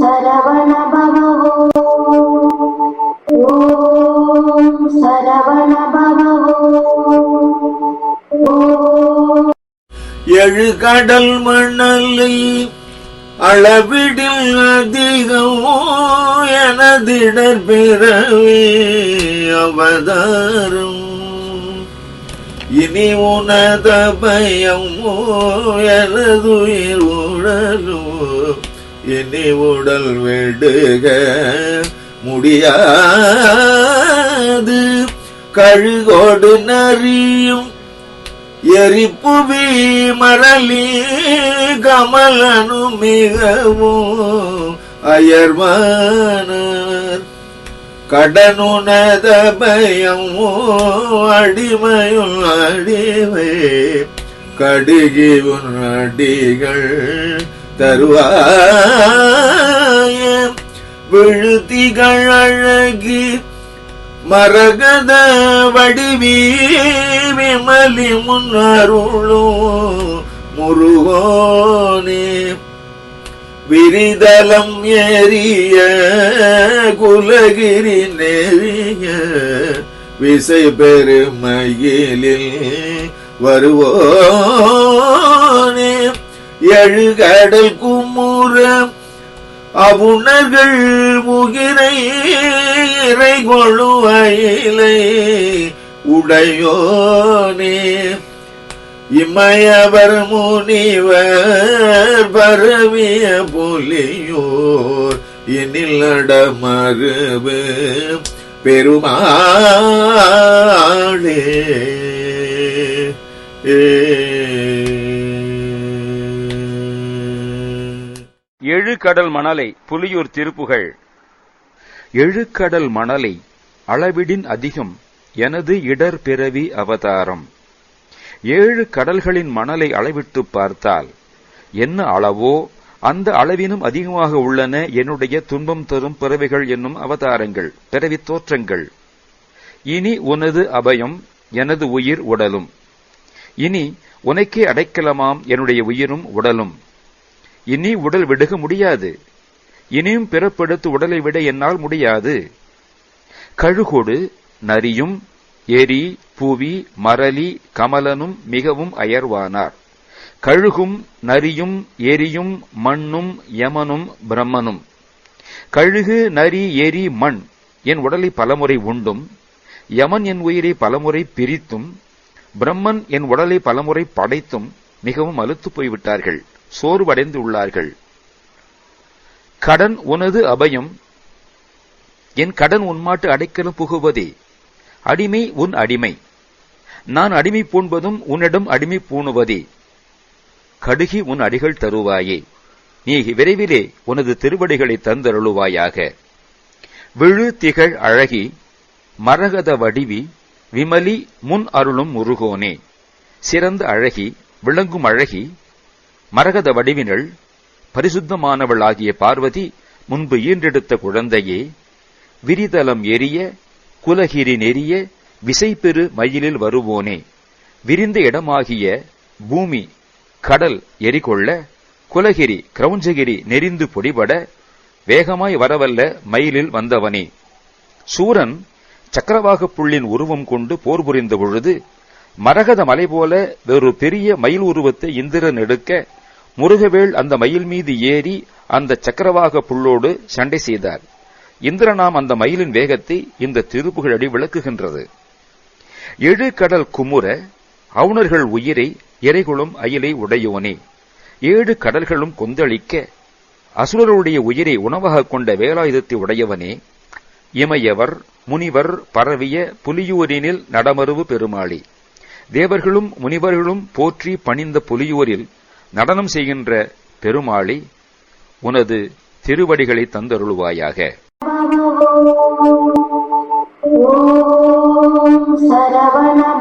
சரவண பவோ ஓம் சரவண பவோ எழு கடல் மணலை அளவிடில் அதிகமோ எனதிடர் பிறவே அவதாரம். இனி உனத பயமோ எனதுயிர் உடலோ. இனி உடல் விடுக முடியாது. கழுகோடு நரியும் எரிப்புவி மரளி கமலனு மிகவும் அயர்வானார். கடனுனத பயமோ அடிமையுள் அடிமை கடுகி உன் அடிகள் தருவாய. விழுதிகள் அழகி மரகத வடிவி விமலி முன்னருளோ முருகோனே. விரிதலம் ஏறிய குலகிரி நெறிய விசை பெருமயிலில் வருவோனே. எழுகடல் குமுற அவுணர்கள் முகிரை இறை கொழுவயிலை உடையோனே. இமயவர் முனிவர் பரவிய புலியோர் இனில் நடமருவு பெருமாளே. ஏ கடல் மணலை புலியூர் திருப்புகள். எழுக்கடல் மணலை அளவிடின் அதிகம் எனது இடர் பிறவி அவதாரம். ஏழு கடல்களின் மணலை அளவிட்டு பார்த்தால் என்ன அளவோ அந்த அளவினும் அதிகமாக உள்ளன என்னுடைய துன்பம் தரும் பிறவிகள் என்னும் அவதாரங்கள் பிறவி தோற்றங்கள். இனி உனது அபயம் எனது உயிர் உடலும். இனி உனக்கே அடைக்கலமாம் என்னுடைய உயிரும் உடலும். இனி உடல் விடுக முடியாது. இனியும் பிறப்பெடுத்து உடலை விட என்னால் முடியாது. கழுகொடு நரியும் எரி பூவி மரளி கமலனும் மிகவும் அயர்வானார். கழுகும் நரியும் எரியும் மண்ணும் யமனும் பிரம்மனும். கழுகு நரி எரி மண் என் உடலை பலமுறை உண்டும். யமன் என் உயிரை பலமுறை பிரித்தும். பிரம்மன் என் உடலை பலமுறை படைத்தும். மிகவும் அலுத்துப் போய்விட்டார்கள். சோர்வடைந்து உள்ளார்கள் கடன் உனது அபயம். என் கடன் உன்மாட்டு அடைக்கலும் புகுவதே. அடிமை உன் அடிமை. நான் அடிமை பூண்பதும் உன்னிடம் அடிமை பூணுவதே. கடுகி உன் அடிகள் தருவாயே. நீ விரைவிலே உனது திருவடிகளை தந்தருளுவாயாக. விழு திகழ் அழகி மரகத வடிவி விமலி முன் அருளும் முருகோனே. சிறந்த அழகி விளங்கும் அழகி மரகத வடிவினள் பரிசுத்தமானவளாகிய பார்வதி முன்பு ஈன்றெடுத்த குழந்தையே விரிதலம் எரிய குலகிரி நெறிய விசைபெரு மயிலில் வருவோனே. விரிந்த இடமாகிய பூமி கடல் எரிகொள்ள குலகிரி கிரௌஞ்சகிரி நெறிந்து பொடிபட வேகமாய் வரவல்ல மயிலில் வந்தவனே. சூரன் சக்கரவாக புள்ளின் உருவம் கொண்டு போர் புரிந்த பொழுது மரகத மலை போல வேறு பெரிய மயில் உருவத்தை இந்திரன் எடுக்க முருகவேள் அந்த மயில் மீது ஏறி அந்த சக்கரவாக புல்லோடு சண்டை செய்தார். இந்திரனாம் அந்த மயிலின் வேகத்தை இந்த திருப்புகழடி விளக்குகின்றது. எழு கடல் குமுற அவுணர்கள் உயிரை இறைகுளும் அயிலை உடையோனே. ஏழு கடல்களும் கொந்தளிக்க அசுரருடைய உயிரை உணவாக கொண்ட வேலாயுதத்தை உடையவனே. இமையவர் முனிவர் பரவிய புலியூரினில் நடமருவு பெருமாளி. தேவர்களும் முனிவர்களும் போற்றி பணிந்த புலியூரில் நடனம் செய்கின்ற பெருமாளி உனது திருவடிகளை தந்தருளுவாயாக. சரவண